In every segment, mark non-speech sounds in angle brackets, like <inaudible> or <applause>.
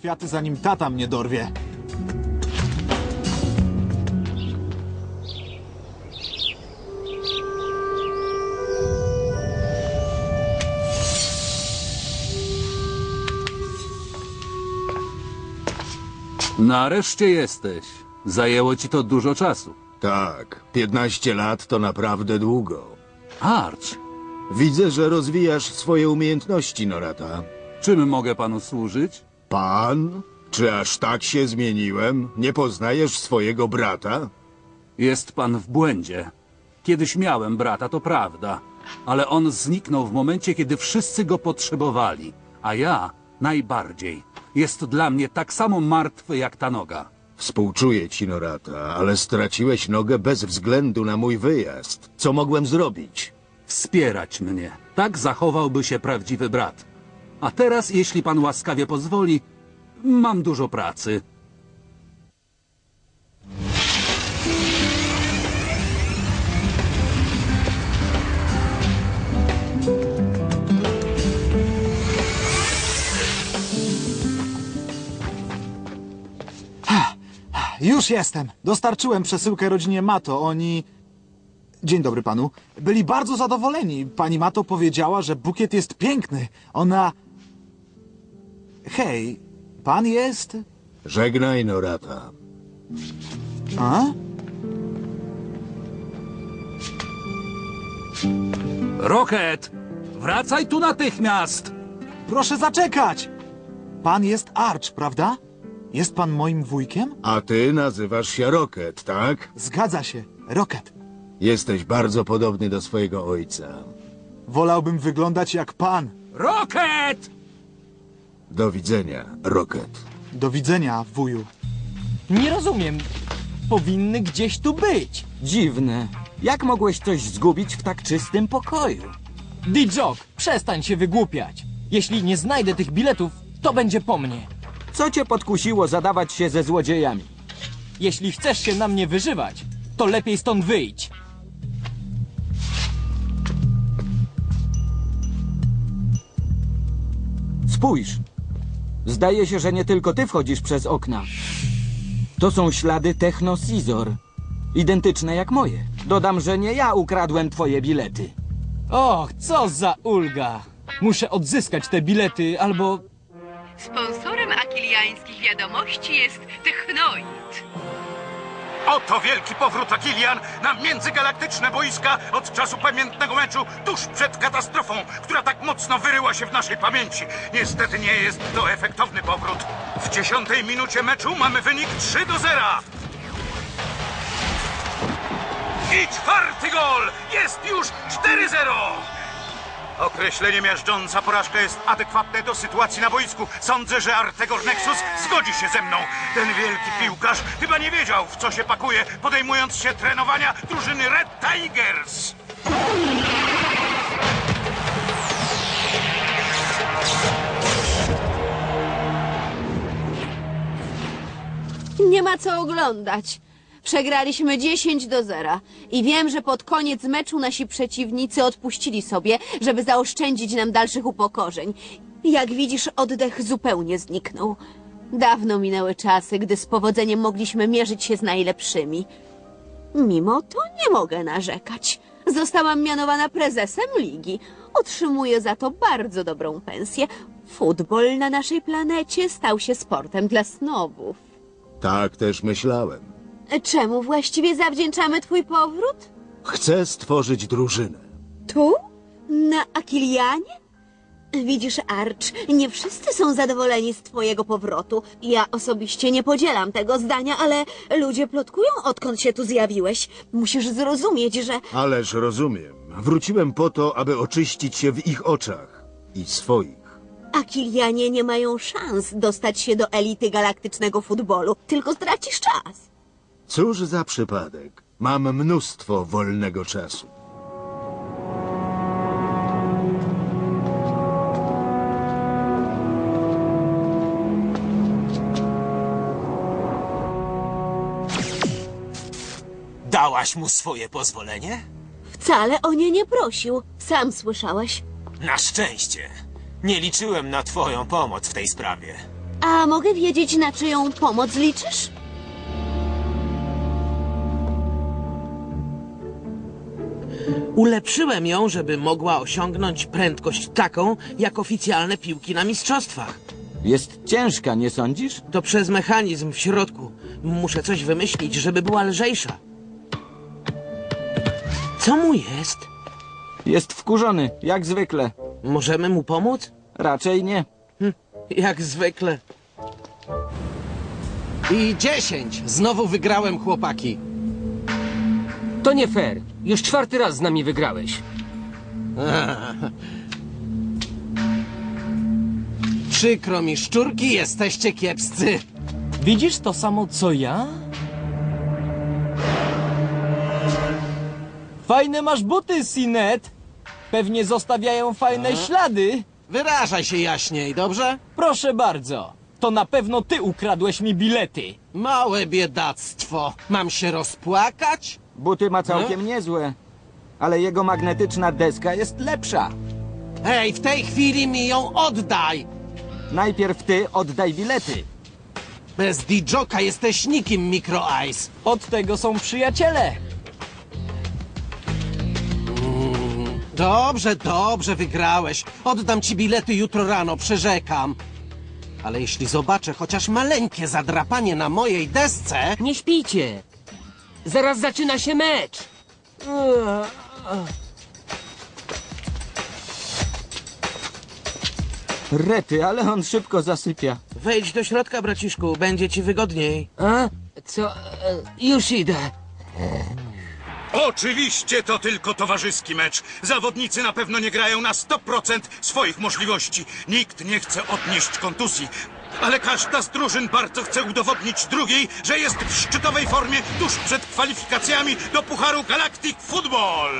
kwiaty, zanim tata mnie dorwie. Nareszcie jesteś. Zajęło ci to dużo czasu. Tak, 15 lat to naprawdę długo. Arch, Widzę, że rozwijasz swoje umiejętności, Norata. czym mogę panu służyć? Pan? Czy aż tak się zmieniłem? Nie poznajesz swojego brata? Jest pan w błędzie. Kiedyś miałem brata, to prawda, ale on zniknął w momencie, kiedy wszyscy go potrzebowali, a ja najbardziej. Jest dla mnie tak samo martwy jak ta noga. Współczuję ci, Norata, ale straciłeś nogę bez względu na mój wyjazd. Co mogłem zrobić? Wspierać mnie. Tak zachowałby się prawdziwy brat. A teraz, jeśli pan łaskawie pozwoli, mam dużo pracy. Już jestem. Dostarczyłem przesyłkę rodzinie Mato. Oni. Dzień dobry panu. Byli bardzo zadowoleni. Pani Mato powiedziała, że bukiet jest piękny. Ona. Hej, pan jest. Żegnaj, Norata. A? Rocket! Wracaj tu natychmiast! Proszę zaczekać! Pan jest Arch, prawda? Jest pan moim wujkiem? A ty nazywasz się Rocket, tak? Zgadza się. Rocket. Jesteś bardzo podobny do swojego ojca. Wolałbym wyglądać jak pan. Rocket! Do widzenia, Rocket. Do widzenia, wuju. Nie rozumiem. Powinny gdzieś tu być. Dziwne. Jak mogłeś coś zgubić w tak czystym pokoju? Dijok, przestań się wygłupiać. Jeśli nie znajdę tych biletów, to będzie po mnie. Co cię podkusiło zadawać się ze złodziejami? Jeśli chcesz się na mnie wyżywać, to lepiej stąd wyjdź. Spójrz. Zdaje się, że nie tylko ty wchodzisz przez okna. To są ślady Techno Scizor. Identyczne jak moje. Dodam, że nie ja ukradłem twoje bilety. Och, co za ulga. Muszę odzyskać te bilety, albo... Sponsorem akiliańskich wiadomości jest Technoid. Oto wielki powrót Akilian na międzygalaktyczne boiska od czasu pamiętnego meczu tuż przed katastrofą, która tak mocno wyryła się w naszej pamięci. Niestety nie jest to efektowny powrót. W dziesiątej minucie meczu mamy wynik 3 do 0. I czwarty gol! Jest już 4-0! Określenie miażdżąca porażka jest adekwatne do sytuacji na boisku. Sądzę, że Artegor Nexus zgodzi się ze mną. Ten wielki piłkarz chyba nie wiedział, w co się pakuje, podejmując się trenowania drużyny Red Tigers. Nie ma co oglądać. Przegraliśmy 10 do 0 i wiem, że pod koniec meczu nasi przeciwnicy odpuścili sobie, żeby zaoszczędzić nam dalszych upokorzeń. Jak widzisz, oddech zupełnie zniknął. Dawno minęły czasy, gdy z powodzeniem mogliśmy mierzyć się z najlepszymi. Mimo to nie mogę narzekać. Zostałam mianowana prezesem ligi. Otrzymuję za to bardzo dobrą pensję. Futbol na naszej planecie stał się sportem dla snobów. Tak też myślałem. Czemu właściwie zawdzięczamy twój powrót? Chcę stworzyć drużynę. Tu? Na Akilianie? Widzisz, Arch, nie wszyscy są zadowoleni z twojego powrotu. Ja osobiście nie podzielam tego zdania, ale ludzie plotkują, odkąd się tu zjawiłeś. Musisz zrozumieć, że... Ależ rozumiem. Wróciłem po to, aby oczyścić się w ich oczach. I swoich. Akilianie nie mają szans dostać się do elity galaktycznego futbolu, tylko stracisz czas. Cóż za przypadek. Mam mnóstwo wolnego czasu. Dałaś mu swoje pozwolenie? Wcale o nie nie prosił. Sam słyszałeś. Na szczęście. Nie liczyłem na twoją pomoc w tej sprawie. A mogę wiedzieć, na czyją pomoc liczysz? Ulepszyłem ją, żeby mogła osiągnąć prędkość taką, jak oficjalne piłki na mistrzostwach. Jest ciężka, nie sądzisz? To przez mechanizm w środku. Muszę coś wymyślić, żeby była lżejsza. Co mu jest? Jest wkurzony, jak zwykle. Możemy mu pomóc? Raczej nie. Jak zwykle. I dziesięć. Znowu wygrałem, chłopaki. To nie fair. Już czwarty raz z nami wygrałeś. <laughs> Przykro mi, szczurki, jesteście kiepscy. Widzisz to samo co ja? Fajne masz buty, Sinet. Pewnie zostawiają fajne ślady. Wyrażaj się jaśniej, dobrze? Proszę bardzo. To na pewno ty ukradłeś mi bilety. Małe biedactwo. Mam się rozpłakać? Buty ma całkiem niezłe. Ale jego magnetyczna deska jest lepsza. Hej, w tej chwili mi ją oddaj! Najpierw ty oddaj bilety. Bez Dijoka jesteś nikim, Micro Ice. Od tego są przyjaciele. Dobrze, dobrze, wygrałeś. Oddam ci bilety jutro rano, przyrzekam. Ale jeśli zobaczę chociaż maleńkie zadrapanie na mojej desce, Nie śpijcie. Zaraz zaczyna się mecz. Rety, ale on szybko zasypia. Wejdź do środka, braciszku, będzie ci wygodniej. A? Co? Już idę. Oczywiście to tylko towarzyski mecz. Zawodnicy na pewno nie grają na 100% swoich możliwości. Nikt nie chce odnieść kontuzji. Ale każda z drużyn bardzo chce udowodnić drugiej, że jest w szczytowej formie tuż przed kwalifikacjami do Pucharu Galactic Football.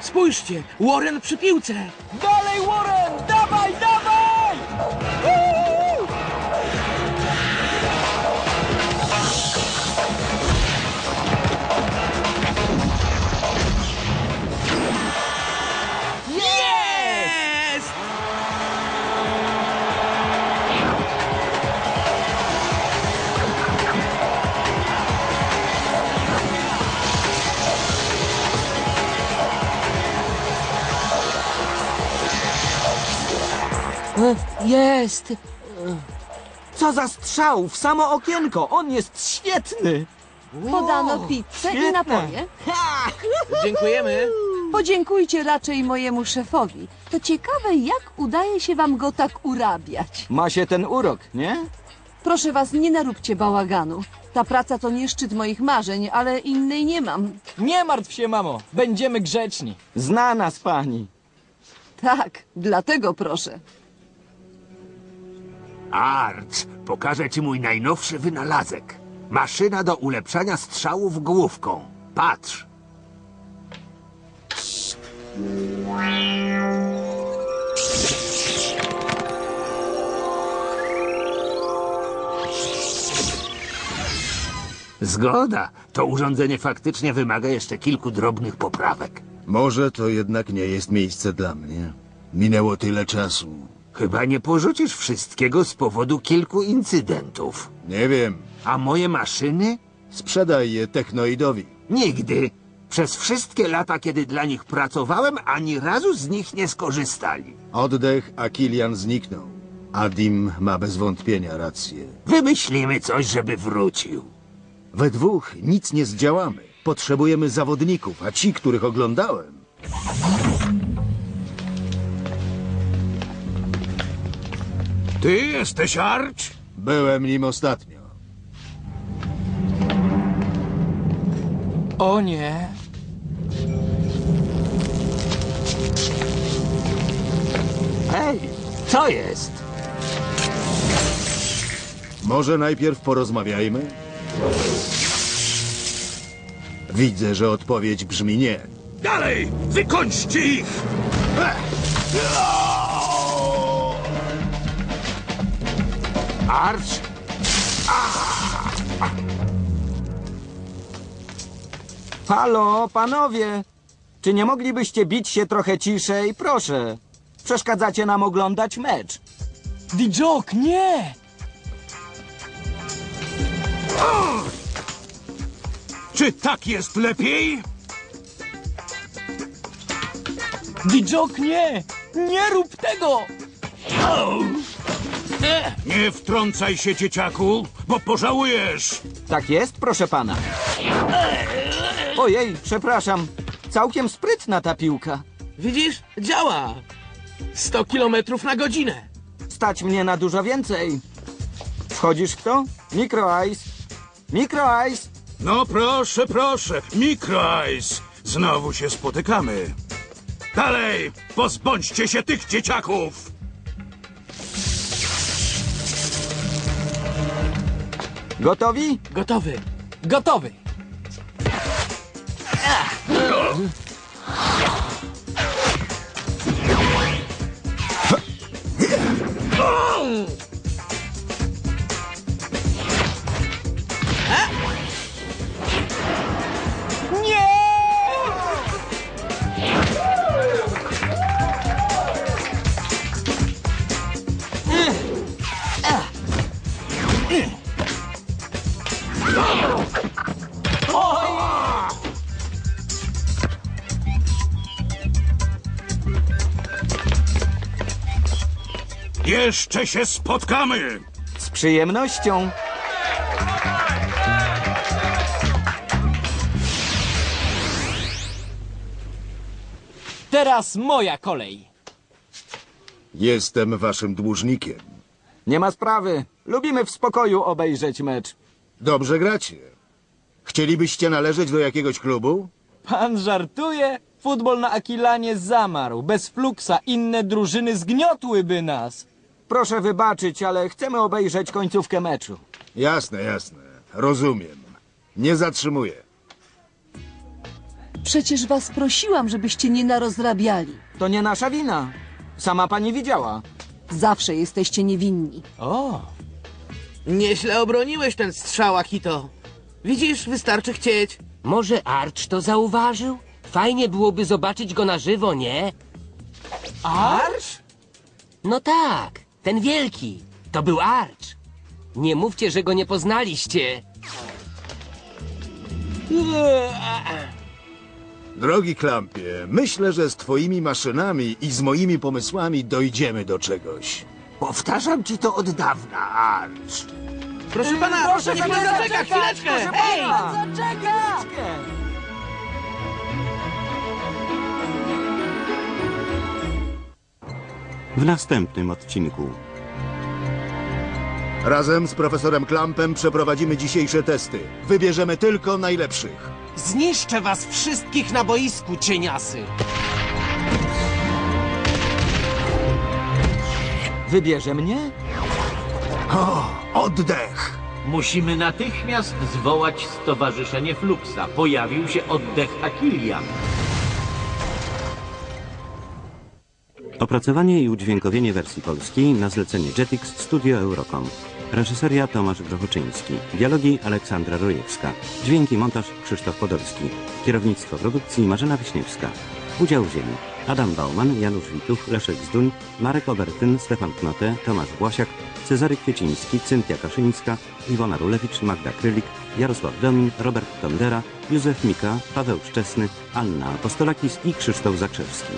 Spójrzcie, Warren przy piłce. Dalej, Warren! Jest! Co za strzał w samo okienko! On jest świetny! Podano pizzę i świetne. napoje. Dziękujemy. Podziękujcie raczej mojemu szefowi. To ciekawe, jak udaje się wam go tak urabiać. Ma się ten urok, nie? Proszę was, nie naróbcie bałaganu. Ta praca to nie szczyt moich marzeń, ale innej nie mam. Nie martw się, mamo. Będziemy grzeczni. Zna nas pani. Tak, dlatego proszę. Arch, pokażę ci mój najnowszy wynalazek. Maszyna do ulepszania strzałów główką. Patrz. Zgoda. To urządzenie faktycznie wymaga jeszcze kilku drobnych poprawek. Może to jednak nie jest miejsce dla mnie. Minęło tyle czasu. Chyba nie porzucisz wszystkiego z powodu kilku incydentów. Nie wiem. A moje maszyny? Sprzedaj je technoidowi. Nigdy. Przez wszystkie lata, kiedy dla nich pracowałem, ani razu z nich nie skorzystali. Oddech, a Kilian zniknął. Adim ma bez wątpienia rację. Wymyślimy coś, żeby wrócił. We dwóch nic nie zdziałamy. Potrzebujemy zawodników, a ci, których oglądałem, Ty jesteś Arch? byłem nim ostatnio. O nie. Hej, co jest? Może najpierw porozmawiajmy? Widzę, że odpowiedź brzmi nie. Dalej! Wykończcie ich! Arch! Halo, panowie! Czy nie moglibyście bić się trochę ciszej? Proszę. Przeszkadzacie nam oglądać mecz. Dijok, nie! Czy tak jest lepiej? Dijok, nie! Nie rób tego! Nie wtrącaj się, dzieciaku, bo pożałujesz. Tak jest, proszę pana. Ojej, przepraszam. Całkiem sprytna ta piłka. Widzisz? Działa! 100 kilometrów na godzinę. Stać mnie na dużo więcej. Wchodzisz w to? Micro Ice. Micro Ice. No proszę, proszę, Micro Ice. Znowu się spotykamy. Dalej, pozbądźcie się tych dzieciaków. Gotowi? Gotowy. Gotowy! Nie! Jeszcze się spotkamy. Z przyjemnością. Teraz moja kolej. Jestem waszym dłużnikiem. Nie ma sprawy. Lubimy w spokoju obejrzeć mecz. Dobrze gracie. Chcielibyście należeć do jakiegoś klubu? Pan żartuje? Futbol na Akilanie zamarł. Bez Fluksa inne drużyny zgniotłyby nas. Proszę wybaczyć, ale chcemy obejrzeć końcówkę meczu. Jasne, jasne. Rozumiem. Nie zatrzymuję. Przecież was prosiłam, żebyście nie narozrabiali. To nie nasza wina. Sama pani widziała. Zawsze jesteście niewinni. O, Nieźle obroniłeś ten strzał, Akito. Widzisz, wystarczy chcieć. Może Arch to zauważył? Fajnie byłoby zobaczyć go na żywo, nie? Arch? No tak, ten wielki. To był Arch. Nie mówcie, że go nie poznaliście. Drogi Klampie, myślę, że z twoimi maszynami i z moimi pomysłami dojdziemy do czegoś. Powtarzam ci to od dawna, Arch. Proszę pana, proszę, niech pan zaczeka chwileczkę! Hej! W następnym odcinku. Razem z profesorem Klampem przeprowadzimy dzisiejsze testy. Wybierzemy tylko najlepszych. Zniszczę was wszystkich na boisku, cieniasy. Wybierze mnie? O, oddech! Musimy natychmiast zwołać Stowarzyszenie Fluxa. Pojawił się oddech Akilian. Opracowanie i udźwiękowienie wersji polskiej na zlecenie Jetix Studio Eurocom. Reżyseria Tomasz Grochoczyński. Dialogi Aleksandra Rojewska. Dźwięki montaż Krzysztof Podolski. Kierownictwo produkcji Marzena Wiśniewska. Udział wzięli Adam Bauman, Janusz Wituch, Leszek Zduń, Marek Obertyn, Stefan Knote, Tomasz Błasiak, Cezary Kwieciński, Cynthia Kaszyńska, Iwona Rulewicz, Magda Krylik, Jarosław Domin, Robert Tondera, Józef Mika, Paweł Szczesny, Anna Apostolakis i Krzysztof Zakrzewski.